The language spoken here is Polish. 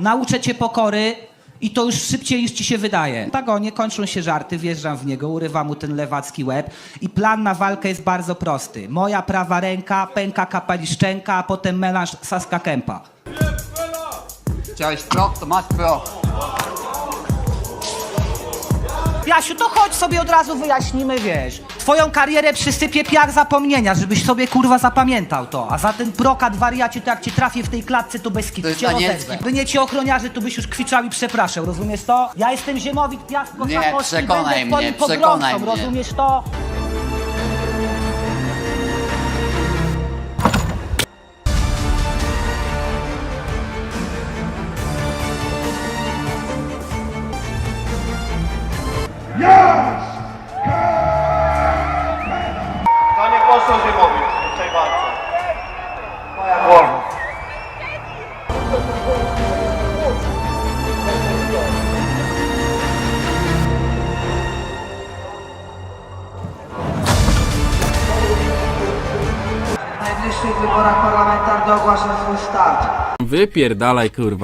Nauczę cię pokory i to już szybciej niż ci się wydaje. Tak o, nie kończą się żarty, wjeżdżam w niego, urywam mu ten lewacki łeb i plan na walkę jest bardzo prosty. Moja prawa ręka, pęka kapaliszczenka, a potem melanż Saska Kępa. Chciałeś pro, to masz pro. Jasiu, to chodź sobie od razu wyjaśnimy, wiesz. Twoją karierę przysypie piach zapomnienia, żebyś sobie kurwa zapamiętał to. A za ten brokat wariacie, to jak ci trafię w tej klatce, to bez kitu jest cię anielski. By nie ci ochroniarzy, to byś już kwiczał i przepraszał, rozumiesz to? Ja jestem ziemowit piach Nie, Kosakowski, przekonaj będę twoim mnie, pogromcą, przekonaj mnie. rozumiesz to? To nie poseł Ziemowicz w tej walce. Moja głowa. W najbliższych wyborach parlamentarnych ogłaszam swój start. Wypierdalaj kurwa.